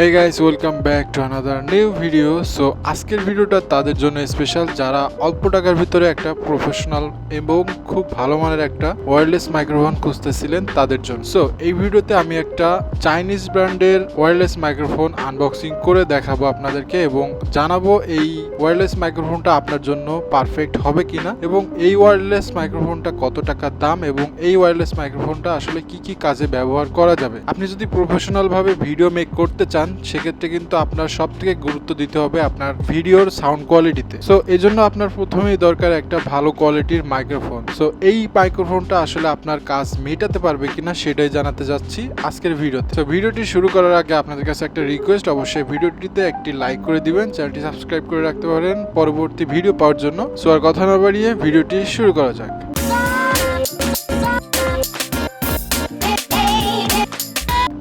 Hey guys welcome back to another new video so আজকের ভিডিওটা তাদের জন্য স্পেশাল যারা অল্প টাকার ভিতরে একটা প্রফেশনাল এবং খুব ভালো মানের একটা ওয়্যারলেস মাইক্রোফোন খুঁজতেছিলেন তাদের জন্য। সো এই ভিডিওতে আমি একটা চাইনিজ ব্র্যান্ডের ওয়্যারলেস মাইক্রোফোন আনবক্সিং করে দেখাবো আপনাদেরকে এবং জানাব এই ওয়্যারলেস মাইক্রোফোনটা আপনার জন্য পারফেক্ট হবে কিনা এবং এই ওয়্যারলেস মাইক্রোফোনটা কত টাকার দাম এবং এই ওয়্যারলেস মাইক্রোফোনটা আসলে কি কি কাজে ব্যবহার করা যাবে। আপনি যদি প্রফেশনাল ভাবে ভিডিও মেক করতে চান সেক্ষেত্রে কিন্তু আপনার সব থেকে গুরুত্ব দিতে হবে আপনার ভিডিওর সাউন্ড কোয়ালিটিতে সো এই জন্য আপনার প্রথমেই দরকার একটা ভালো কোয়ালিটির মাইক্রোফোন সো এই মাইক্রোফোনটা আসলে আপনার কাজ মেটাতে পারবে কিনা সেটাই জানাতে যাচ্ছি আজকের ভিডিওতে। তো ভিডিওটি শুরু করার আগে আপনাদের কাছে একটা রিকোয়েস্ট অবশ্যই ভিডিওটিতে একটি লাইক করে দিবেন, চ্যানেলটি সাবস্ক্রাইব করে রাখতে পারেন। পরবর্তী ভিডিও পাওয়ার জন্য। সো আর কথা না বাড়িয়ে ভিডিওটি শুরু করা যাক।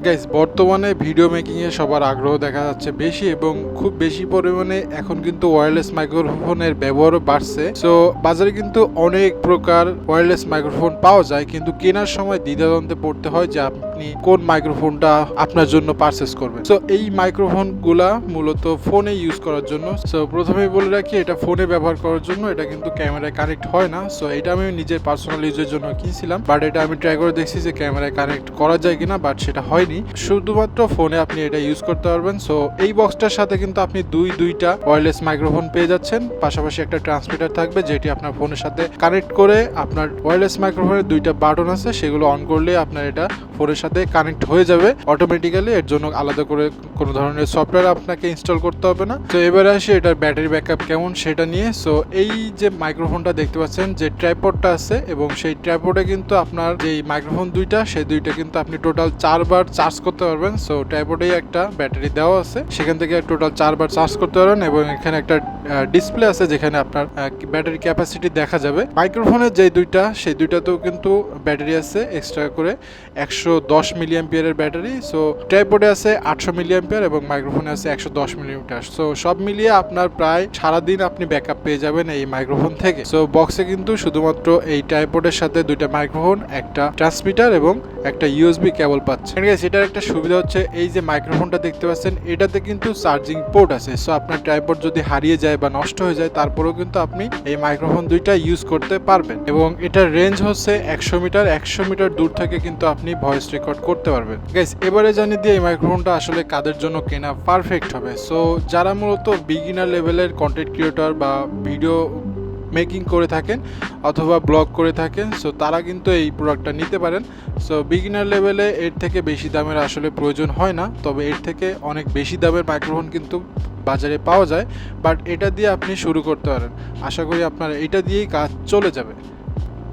গাইজ বর্তমানে ভিডিও মেকিংয়ে সবার আগ্রহ দেখা যাচ্ছে বেশি এবং খুব বেশি পরিমাণে এখন কিন্তু ওয়্যারলেস মাইক্রোফোনের ব্যবহারও বাড়ছে। সো বাজারে কিন্তু অনেক প্রকার ওয়্যারলেস মাইক্রোফোন পাওয়া যায়, কিন্তু কেনার সময় দ্বিধাদ্বন্দ্বে পড়তে হয় যে আপনি কোন মাইক্রোফোনটা আপনার জন্য পারচেস করবেন। সো এই মাইক্রোফোনগুলা মূলত ফোনে ইউজ করার জন্য। সো প্রথমেই বলে রাখি, এটা ফোনে ব্যবহার করার জন্য, এটা কিন্তু ক্যামেরায় কানেক্ট হয় না। সো এটা আমি নিজের পার্সোনাল ইউজের জন্য কিনছিলাম বাট এটা আমি ট্রাই করে দেখছি যে ক্যামেরায় কানেক্ট করা যায় কিনা বাট সেটা হয়নি। শুধুমাত্র ফোনে আপনি এটা ইউজ করতে পারবেন। সো এই বক্সটার সাথে কিন্তু আপনি দুই, দুইটা ওয়্যারলেস মাইক্রোফোন পেয়ে যাচ্ছেন। পাশাপাশি একটা ট্রান্সমিটার থাকবে, যেটি আপনার ফোনের সাথে কানেক্ট করে আপনার ওয়্যারলেস মাইক্রোফোনের দুইটা বাটন আছে, সেগুলো অন করলে আপনার এটা ফোনের সাথে কানেক্ট হয়ে যাবে। অটোমেটিক্যালি এর জন্য আলাদা করে কোনো ধরনের সফটওয়্যার আপনাকে ইনস্টল করতে হবে না। তো এবারে আসি এটার ব্যাটারি ব্যাকআপ কেমন সেটা নিয়ে। সো এই যে মাইক্রোফোনটা দেখতে পাচ্ছেন, যে ট্রাইপডটা আছে এবং সেই ট্রাইপডে কিন্তু আপনার যে মাইক্রোফোন দুইটা, সেই দুইটা কিন্তু আপনি টোটাল চারবার চার্জ করতে পারবেন। সো ট্রাইপডেই একটা ব্যাটারি দেওয়া আছে। সেখান থেকে টোটাল চারবার চার্জ করতে পারবেন এবং এখানে একটা ডিসপ্লে আছে যেখানে আপনার ব্যাটারি ক্যাপাসিটি দেখা যাবে। মাইক্রোফোনের যে দুইটা, সেই দুইটাতেও কিন্তু ব্যাটারি আছে এক্সট্রা করে। একশো দশ মিলিয়াম্পিয়ারের ব্যাটারি সো ট্রাইপডে আছে আটশো মিলিয়াম্পিয়ার এবং মাইক্রোফোনে আছে একশো দশ মিলিমিটার সো সব মিলিয়ে আপনার প্রায় সারাদিন আপনি ব্যাকআপ পেয়ে যাবেন এই মাইক্রোফোন থেকে। সো বক্সে কিন্তু শুধুমাত্র এই ট্রাইপডের সাথে দুইটা মাইক্রোফোন একটা ট্রান্সমিটার এবং একটা ইউএসবি কেবল পাচ্ছে। এটার একটা সুবিধা হচ্ছে এই যে মাইক্রোফোনটা দেখতে পাচ্ছেন, এটাতে কিন্তু চার্জিং পোর্ট আছে। সো আপনার ট্রাইপড যদি হারিয়ে যায় বা নষ্ট হয়ে যায়, তারপরেও কিন্তু আপনি এই মাইক্রোফোন দুইটা ইউজ করতে পারবেন। এবং এটার রেঞ্জ হচ্ছে একশো মিটার একশো মিটার দূর থেকে কিন্তু আপনি ভয়েস রেকর্ড করতে পারবেন। গাইস এবারে জানি দিয়ে এই মাইক্রোফোনটা আসলে কাদের জন্য কেনা পারফেক্ট হবে। সো যারা মূলত বিগিনার লেভেলের কন্টেন্ট ক্রিয়েটর বা ভিডিও মেকিং করে থাকেন অথবা ব্লগ করে থাকেন সো তারা কিন্তু এই প্রোডাক্টটা নিতে পারেন। সো বিগিনার লেভেলে এর থেকে বেশি দামের আসলে প্রয়োজন হয় না, তবে এর থেকে অনেক বেশি দামের মাইক্রোফোন কিন্তু বাজারে পাওয়া যায় বাট এটা দিয়ে আপনি শুরু করতে পারেন। আশা করি আপনার এটা দিয়েই কাজ চলে যাবে।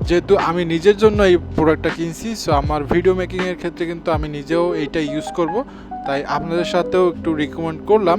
যেহেতু আমি নিজের জন্য এই প্রোডাক্টটা কিনছি সো আমার ভিডিও মেকিংয়ের ক্ষেত্রে কিন্তু আমি নিজেও এইটা ইউজ করব। তাই আপনাদের সাথেও একটু রিকমেন্ড করলাম।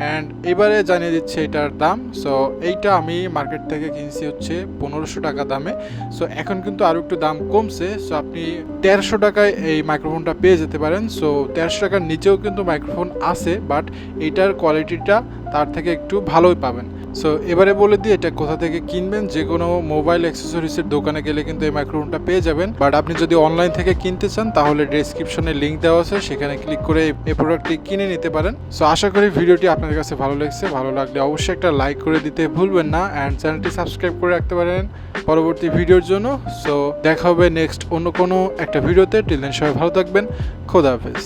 অ্যান্ড এবারে জানিয়ে দিচ্ছে এটার দাম। সো এইটা আমি মার্কেট থেকে কিনছি হচ্ছে পনেরোশো টাকা দামে। সো এখন কিন্তু আরও একটু দাম কমছে। সো আপনি তেরোশো টাকায় এই মাইক্রোফোনটা পেয়ে যেতে পারেন। সো তেরোশো টাকার নিচেও কিন্তু মাইক্রোফোন আছে বাট এইটার কোয়ালিটিটা তার থেকে একটু ভালোই পাবেন। সো এবারে বলে দিই, এটা কোথা থেকে কিনবেন? যে কোনো মোবাইল অ্যাক্সেসরিজের দোকানে গেলে কিন্তু এই মাইক্রোফোনটা পেয়ে যাবেন। বাট আপনি যদি অনলাইন থেকে কিনতে চান, তাহলে ডেসক্রিপশনে লিঙ্ক দেওয়া আছে। সেখানে ক্লিক করে এই প্রোডাক্টটি কিনে নিতে পারেন। সো আশা করি ভিডিওটি আপনাদের কাছে ভালো লাগছে। ভালো লাগলে অবশ্যই একটা লাইক করে দিতে ভুলবেন না। অ্যান্ড চ্যানেলটি সাবস্ক্রাইব করে রাখতে পারেন পরবর্তী ভিডিওর জন্য। সো দেখা হবে নেক্সট অন্য কোনো একটা ভিডিওতে। টিল দেন সবাই ভালো থাকবেন। খোদা হাফেজ।